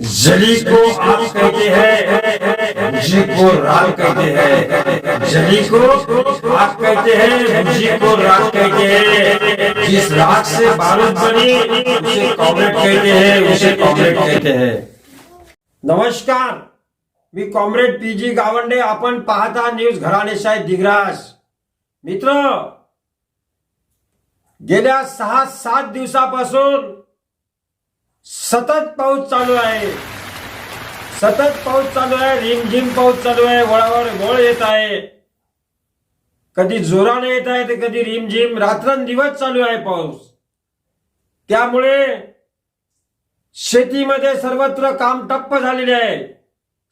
जली को आप कहते हैं। मुझे को राग कहते हैं। जली को आप कहते हैं। मुझे को राग कहते हैं। जिस राग से बारूद बनी उसे कॉमरेड कहते हैं। उसे कॉमरेड कहते हैं। नमस्कार। मी कॉम्रेड पी जी गावंडे आपण पाहता न्यूज़ घराणेशाही दिग्रास। मित्र गेल्या सहा सात दिवसापासून सतत पाऊस चालू आहे. सतत पाऊस चालू आहे रिमझिम पाऊस चालू आहे वळावर वळ येत आहे. कधी जोराने येत आहे तर कधी रिमझिम रात्रंदिवस चालू आहे पाऊस. त्यामुळे शेतीमध्ये सर्वत्र काम टप्प झालेले आहे.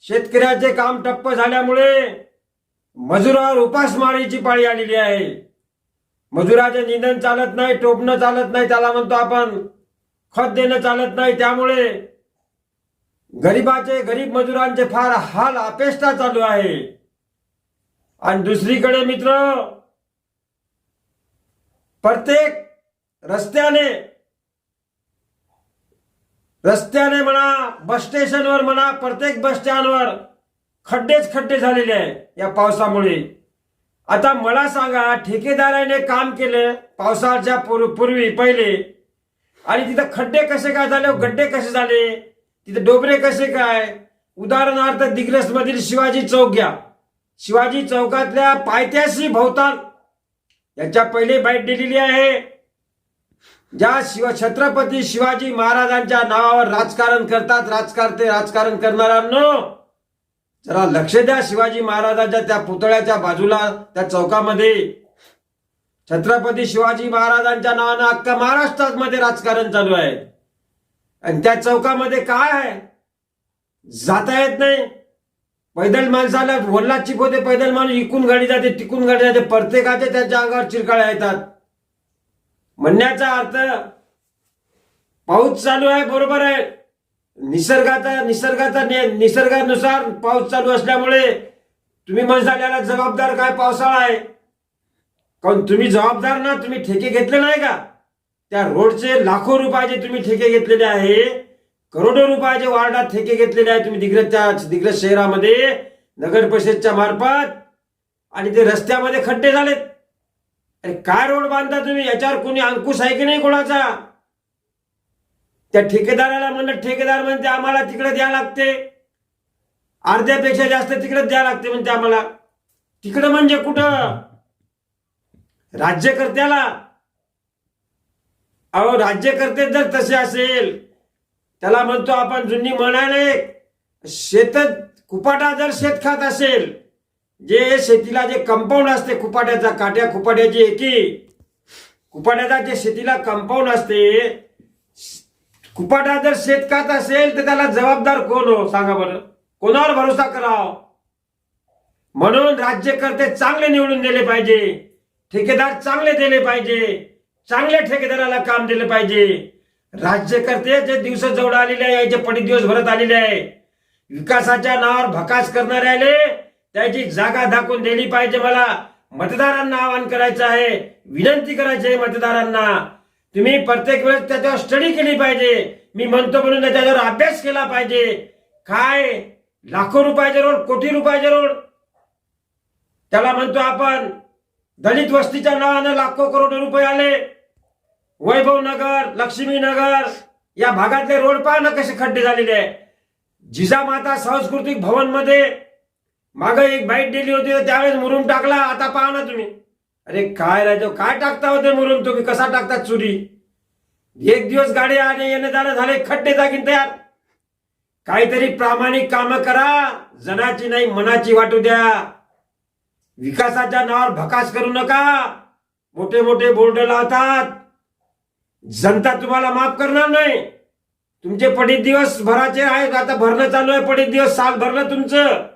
शेतकऱ्याचे काम टप्प झाल्यामुळे मजुरावर उपासमारीची पाळी आलेली आहे. मजुराचे निधन चालत नाही टोपणं चालत नाही त्याला म्हणतो आपण खत देणं चालत नाही त्यामुळे गरीबाचे गरीब मजुरांचे फार हाल अपेष्टा चालू आहे. आणि दुसरीकडे मित्र प्रत्येक रस्त्याने रस्त्याने म्हणा बस स्टेशनवर म्हणा प्रत्येक बस स्टँडवर खड्डेच खड्डे झालेले आहे या पावसामुळे. आता मला सांगा ठेकेदाराने काम केलं पावसाच्या पूर्वी पहिले आणि तिथं खड्डे कसे काय झाले? गड्डे कसे झाले? तिथे डोबरे कसे काय? उदाहरणार्थ दिग्रस मधील शिवाजी चौक घ्या. शिवाजी चौकातल्या पायथ्याशी भोवताल. याच्या पहिले बाईट दिलेली आहे. ज्या शिव छत्रपती शिवाजी महाराजांच्या नावावर राजकारण करतात राजकारते राजकारण करणाऱ्यांनो जरा लक्ष द्या शिवाजी महाराजांच्या त्या पुतळ्याच्या बाजूला त्या चौकामध्ये. छत्रपती शिवाजी महाराजांच्या नावानं अख्खा महाराष्ट्रामध्ये राजकारण चालू आहे. आणि त्या चौकामध्ये काय आहे? जाता येत नाही. पैदल माणसाला वल्ला चिपवते पैदल माणूस इकून गाडी जाते तिकून गाडी जाते प्रत्येकाच्या त्यांच्या अंगावर चिरकाळ्या येतात. म्हणण्याचा अर्थ पाऊस चालू आहे बरोबर आहे. निसर्गाचा निसर्गाचा निसर्गानुसार पाऊस चालू असल्यामुळे तुम्ही म्हणसाल्याला जबाबदार काय पावसाळा आहे? कारण तुम्ही जबाबदार ना तुम्ही ठेके घेतले नाही का? त्या रोडचे लाखो रुपयाचे तुम्ही ठेके घेतलेले आहे. करोडो रुपयाचे वार्डात ठेके घेतलेले आहे तुम्ही दिग्रजच्या दिग्रज शहरामध्ये नगर परिषदच्या मार्फत. आणि ते रस्त्यामध्ये खड्डे झालेत. अरे काय रोड बांधता तुम्ही? याच्यावर कोणी अंकुश आहे की नाही कोणाचा? त्या ठेकेदाराला म्हणलं ठेकेदार म्हणते आम्हाला तिकडे द्या लागते. अर्ध्यापेक्षा जास्त तिकडे द्या लागते म्हणते आम्हाला. तिकडं म्हणजे कुठं? राज्यकर्त्याला अहो राज्यकर्ते जर तसे असेल त्याला म्हणतो आपण जुनी म्हणाले शेत कुपाटा जर शेत खात असेल जे शेतीला जे कंपाऊंड असते कुपाट्याचा काट्या कुपाट्याची एकी कुपाट्याचा जे शेतीला कंपाऊंड असते कुपाटा जर शेत खात असेल तर त्याला जबाबदार कोण हो? सांगा बरं. कोणावर भरोसा कराव? म्हणून राज्यकर्ते चांगले निवडून दिले पाहिजे. ठेकेदार चांगले दिले पाहिजे. चांगल्या ठेकेदाराला काम दिले पाहिजे. राज्यकर्ते जे दिवस जवळ आलेले आहे याचे पडी दिवस भरत आलेले आहे विकासाच्या नावावर भकास करणाऱ्याले त्याची जागा दाखवून दिली पाहिजे मला. मतदारांना आवाहन करायचं आहे विनंती करायची आहे मतदारांना. तुम्ही प्रत्येक वेळेस त्याच्यावर स्टडी केली पाहिजे. मी म्हणतो म्हणून त्याच्यावर अभ्यास केला पाहिजे. काय? लाखो रुपयाचे रोड कोटी रुपयाचे रोड. त्याला म्हणतो आपण दलित वस्तीच्या नावानं लाखो करोड रुपये आले. वैभव नगर लक्ष्मी नगर या भागातले रोड पहा ना कसे खड्डे झालेले आहे. जिजामाता सांस्कृतिक भवनमध्ये माग एक बाईट दिली होती त्यावेळेस मुरुम टाकला. आता पहा ना तुम्ही. अरे काय राहतो काय टाकता होते मुरुम? तुम्ही कसा टाकतात चुरी? एक दिवस गाडी आणि येणं जाणं झाले खड्डे जागीन तयार. काहीतरी प्रामाणिक काम करा. जनाची नाही मनाची वाटू द्या. विकासाच्या नावावर भकास करू नका. मोठे मोठे बोर्ड लावतात. जनता तुम्हाला माफ करणार नाही. तुमचे पडीत दिवस भराचे आहेत. आता भरणं चालू आहे. पडीत दिवस साल भरणं तुमचं.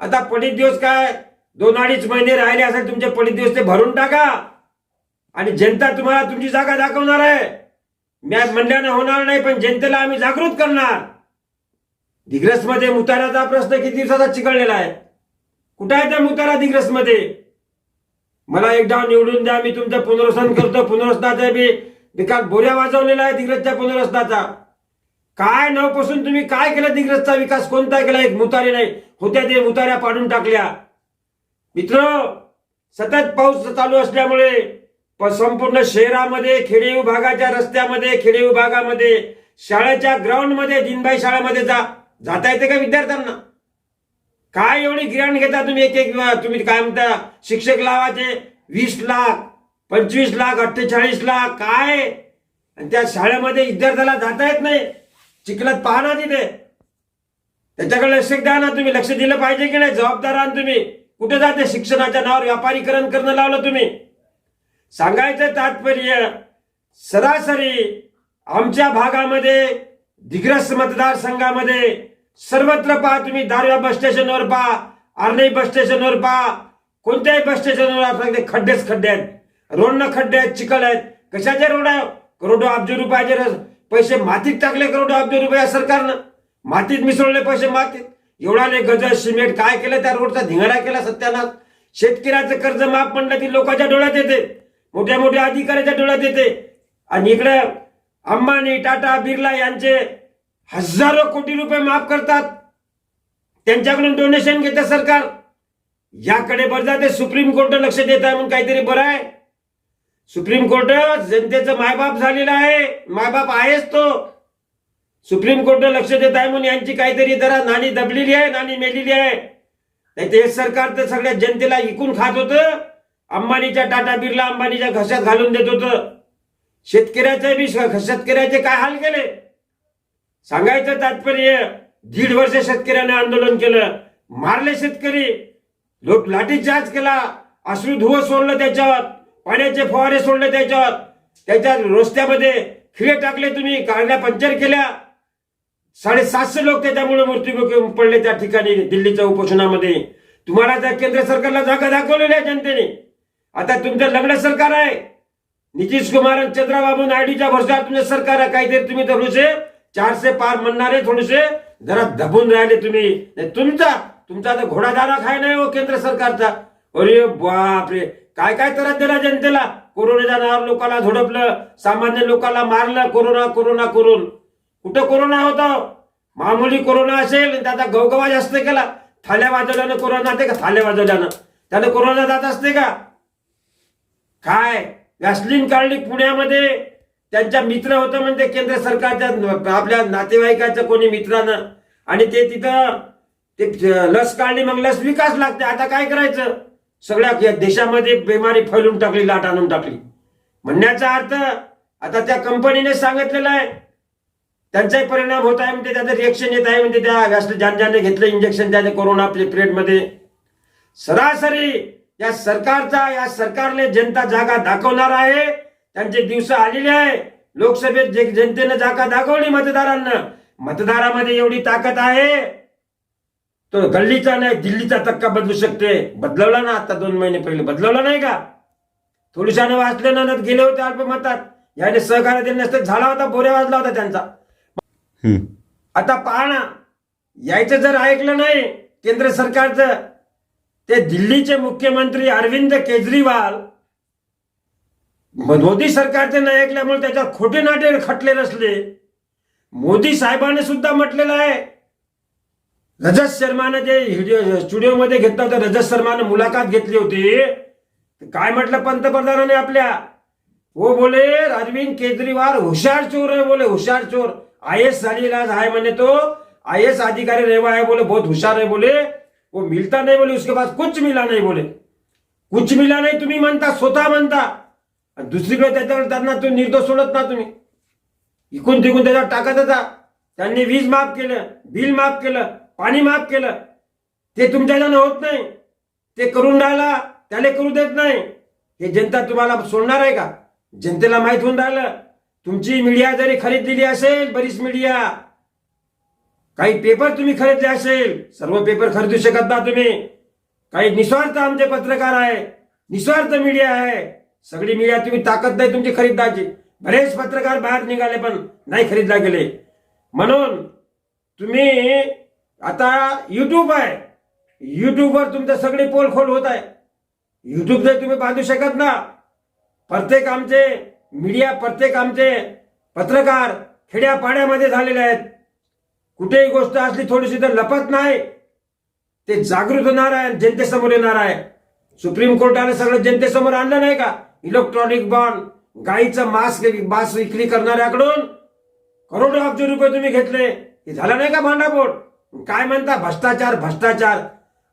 आता पडीत दिवस काय? दोन अडीच महिने राहिले असेल तुमचे पडीत दिवस ते भरून टाका. आणि जनता तुम्हाला तुमची जागा दाखवणार आहे. मॅच मंडळाने होणार नाही पण जनतेला आम्ही जागृत करणार. दिग्रसमध्ये मुताऱ्याचा प्रश्न किती दिवसाचा चिकळलेला आहे? कुठं आहे त्या मुतारा मध्ये मला एकदा निवडून द्या मी तुमचं पुनर्वसन करतो. पुनर्वसनाचा बी विकास बोऱ्या वाजवलेला आहे दिग्रजच्या पुनर्वसनाचा. काय नवपासून तुम्ही काय केलं दिग्रजचा विकास? कोणता केला? एक मुतारे नाही. होत्या ते मुताऱ्या पाडून टाकल्या. मित्र सतत पाऊस चालू असल्यामुळे प- संपूर्ण शहरामध्ये खेडे विभागाच्या रस्त्यामध्ये खेडे विभागामध्ये शाळेच्या ग्राउंडमध्ये दिनभाई शाळेमध्ये जा. जाता येते का विद्यार्थ्यांना? काय एवढी ग्रँड घेता तुम्ही एक एक तुम्ही काय म्हणता? शिक्षक लावाचे वीस लाख पंचवीस लाख अठ्ठेचाळीस लाख काय? आणि त्या शाळेमध्ये विद्यार्थ्याला जाता येत नाही. चिखलात पाहना तिथे. त्याच्याकडे लक्ष द्या ना तुम्ही. लक्ष दिलं पाहिजे की नाही? जबाबदार आहात तुम्ही. कुठे जाते? शिक्षणाच्या नावावर व्यापारीकरण करणं लावलं तुम्ही. सांगायचं तात्पर्य सरासरी आमच्या भागामध्ये दिग्रस मतदारसंघामध्ये सर्वत्र पहा तुम्ही दारव्या बस स्टेशनवर पहा आर्णी बस स्टेशनवर पहा कोणत्याही बस स्टेशनवर आपण ते खड्डेच खड्डे आहेत. रोडनं खड्डे आहेत चिखल आहेत. कशाचे रोड आहे? करोडो अब्ज रुपयाचे पैसे मातीत टाकले करोडो अब्ज रुपये सरकारनं. मातीत मिसळले पैसे मातीत. एवढाले गज सिमेंट काय केलं त्या रोडचा धिंगाणा केला सत्यानाथ शेतकऱ्याचं कर्ज माफ म्हणलं ती लोकांच्या डोळ्यात येते. मोठ्या मोठ्या अधिकाऱ्याच्या डोळ्यात येते. आणि इकडे अंबानी टाटा बिर्ला यांचे हजारो कोटी रुपये माफ करतात. त्यांच्याकडून डोनेशन घेतं सरकार. याकडे बरं जाते सुप्रीम कोर्ट लक्ष देत आहे म्हणून काहीतरी बरं आहे. सुप्रीम कोर्ट जनतेचं मायबाप झालेलं आहे. मायबाप आहेच तो. सुप्रीम कोर्ट लक्ष देत आहे म्हणून यांची काहीतरी जरा नाणी दबलेली आहे नाणी मेलेली आहे. नाही ते सरकार तर सगळ्या जनतेला इकून खात होतं. अंबानीच्या टाटा बिरला अंबानीच्या घशात घालून देत होतं. शेतकऱ्याचे बी शेतकऱ्याचे काय हाल केले? सांगायचं तात्पर्य दीड वर्ष शेतकऱ्याने आंदोलन केलं. मारले शेतकरी. लोक लाठीचार्ज केला. अश्रू धुवं सोडलं त्याच्यावर. पाण्याचे फवारे सोडले त्याच्यावर. त्याच्या रस्त्यामध्ये खिळे टाकले तुम्ही गाड्या पंक्चर केल्या. साडेसातशे लोक त्याच्यामुळे मृत्यू पडले त्या ठिकाणी दिल्लीच्या उपोषणामध्ये. तुम्हाला त्या केंद्र सरकारला जागा दाखवलेली आहे जनतेने. आता तुमचं लग्न सरकार आहे. नितीश कुमार आणि चंद्रबाबू नायडूच्या भरसा तुमचं सरकार आहे. काहीतरी तुम्ही थोडेसे चारशे पार म्हणणारे थोडेसे जरा दबून राहिले तुम्ही. तुमचा तुमचा तर घोडादारा खाय नाही हो केंद्र सरकारचा. अरे बापरे. काय काय त्रास दिला जनतेला? कोरोनाच्या नावावर लोकांना झोडपलं सामान्य लोकांना मारलं कोरोना कोरोना करून. कुठं कोरोना होता? मामुली कोरोना असेल आणि त्याचा गवगवा जास्त केला. थाल्या वाजवल्यानं कोरोना जाते का? थाल्या वाजवल्यानं. त्यानं कोरोना जात असते का? काय? वॅसलीन काढली पुण्यामध्ये. त्यांच्या मित्र होतं म्हणजे केंद्र सरकारच्या आपल्या नातेवाईकाचं कोणी मित्रानं. आणि ते तिथं ते लस काढली मग लस विकास लागते. आता काय करायचं? सगळ्या देशामध्ये बिमारी फैलून टाकली लाट आणून टाकली. म्हणण्याचा अर्थ आता त्या कंपनीने सांगितलेलं आहे. त्यांचाही परिणाम होत आहे म्हणजे त्याचं रिएक्शन येत आहे म्हणजे त्या व्यास ज्याने घेतलं इंजेक्शन त्याने कोरोना पिरियडमध्ये सरासरी या सरकारचा या सरकारने जनता जागा दाखवणार आहे. त्यांचे दिवस आलेले आहे. लोकसभेत जे जनतेनं जागा दाखवली मतदारांना. मतदारामध्ये एवढी ताकद आहे. तो गल्लीचा नाही दिल्लीचा तक्का बदलू शकते. बदलवला ना आता दोन महिने पहिले. बदलवला नाही का? थोडीशाने वाचले ना गेले होते अल्पमतात. याने सहकार्य दिले नसते. झाला होता बोऱ्या वाजला होता त्यांचा. आता पहा ना. यायचं जर ऐकलं नाही केंद्र सरकारचं ते दिल्लीचे मुख्यमंत्री अरविंद केजरीवाल मोदी सरकारचे नाही ऐकल्यामुळे त्याच्यावर खोटे नाटे खटले नसले. मोदी साहेबाने सुद्धा म्हटलेलं आहे. रजत शर्मानं जे व्हिडिओ स्टुडिओमध्ये घेतलं होतं रजत शर्मानं मुलाखत घेतली होती. काय म्हटलं पंतप्रधानाने आपल्या? वो बोले अरविंद केजरीवाल हुशार चोर आहे बोले हुशार चोर. आय एस झालेला आहे म्हणे तो. आई एस अधिकारी रेवा है बोले बहुत होशियार है बोले. वो मिलता नहीं बोले उसके पास कुछ मिला नहीं बोले. कुछ मिला नाही तुम्ही म्हणता स्वतः म्हणता. आणि दुसरीकडे त्याच्यावर त्यांना तो निर्दोष सोडत ना तुम्ही. इकून तिकून त्याच्यावर टाकत होता. त्यांनी वीज माफ केलं बिल माफ केलं पाणी माफ केलं. ते तुमच्याच्यानं होत नाही. ते करून राहिला त्याला करू देत नाही. हे जनता तुम्हाला सोडणार आहे का? जनतेला माहीत होऊन राहिलं. तुमची मीडिया जरी खरीदलेली असेल बरीच मीडिया काही पेपर तुम्ही खरेदले असेल सर्व पेपर खरेदू शकत ना तुम्ही. काही निस्वार्थ आमचे पत्रकार आहे. निस्वार्थ मीडिया आहे. सगळी मीडिया तुम्ही ताकद नाही तुमची खरीददारची बरेच पत्रकार बाहेर निघाले पण नाही खरीदला गेले. म्हणून तुम्ही आता युट्यूब आहे. युट्यूबवर तुमचं सगळे पोल खोल होत आहे. युट्यूब जर तुम्ही बांधू शकत ना प्रत्येक आमचे मीडिया प्रत्येक आमचे पत्रकार खेड्यापाड्यामध्ये झालेले आहेत. कुठेही गोष्ट असली थोडीशी तर लपत नाही. ते जागृत होणार आहे जनतेसमोर येणार आहे. सुप्रीम कोर्टाने सगळं जनतेसमोर आणलं नाही का? इलेक्ट्रॉनिक बॉन्ड गाईचं मास्क मास्क विक्री करणाऱ्याकडून करोडो अब्ज रुपये तुम्ही घेतले. हे झालं नाही का भांडापोट काय म्हणता? भ्रष्टाचार भ्रष्टाचार.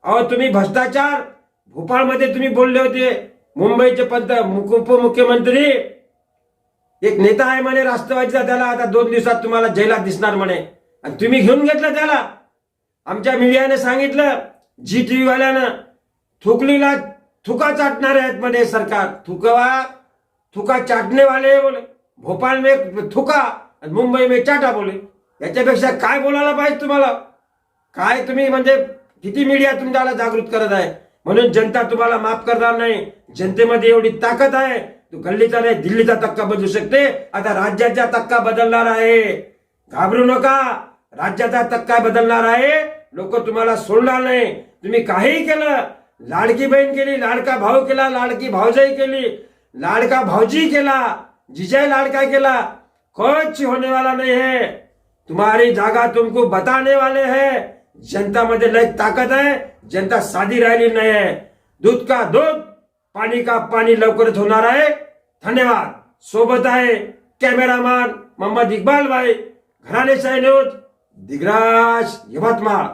अहो तुम्ही भ्रष्टाचार? भोपाळमध्ये तुम्ही बोलले होते. मुंबईचे पंत मुख- उपमुख्यमंत्री. एक नेता आहे म्हणे राष्ट्रवादीचा. त्याला आता दोन दिवसात तुम्हाला जैलात दिसणार म्हणे. आणि तुम्ही घेऊन घेतलं त्याला. आमच्या मीडियाने सांगितलं जी टी व्ही वाल्यानं थुकलीला थुका चाटणार आहेत म्हणे सरकार. थुकवा थुका चाटणे वाले बोले. भोपाळ में थुका मुंबई में चाटा बोले. याच्यापेक्षा काय बोलायला पाहिजे तुम्हाला? काय तुम्ही म्हणजे किती मीडिया तुमच्याला जागृत करत आहे? म्हणून जनता तुम्हाला माफ करणार नाही. जनतेमध्ये एवढी ताकद आहे. तू गल्लीचा नाही दिल्लीचा तक्का बदलू शकते. आता राज्याचा तक्का बदलणार आहे. घाबरू नका. राज्याचा तक्का बदलणार आहे. लोक तुम्हाला सोडणार नाही. तुम्ही काहीही केलं लाडकी बहीण केली लाडका भाऊ केला लाडकी भाऊजाई केली लाडका भाऊजी केला जिजय लाडका केला कुछ होने वाला नहीं है? तुम्हारी जागा तुमको बताने वाले है। जनता मध्ये लय ताकद आहे जनता साधी राहिली नाही आहे। दूध का दूध पाणी का पाणी लवकरच होणार आहे। धन्यवाद। सोबत आहे कॅमेरामॅन मोहम्मद इकबाल भाई घराने न्यूज दिग्राज यवतमाळ।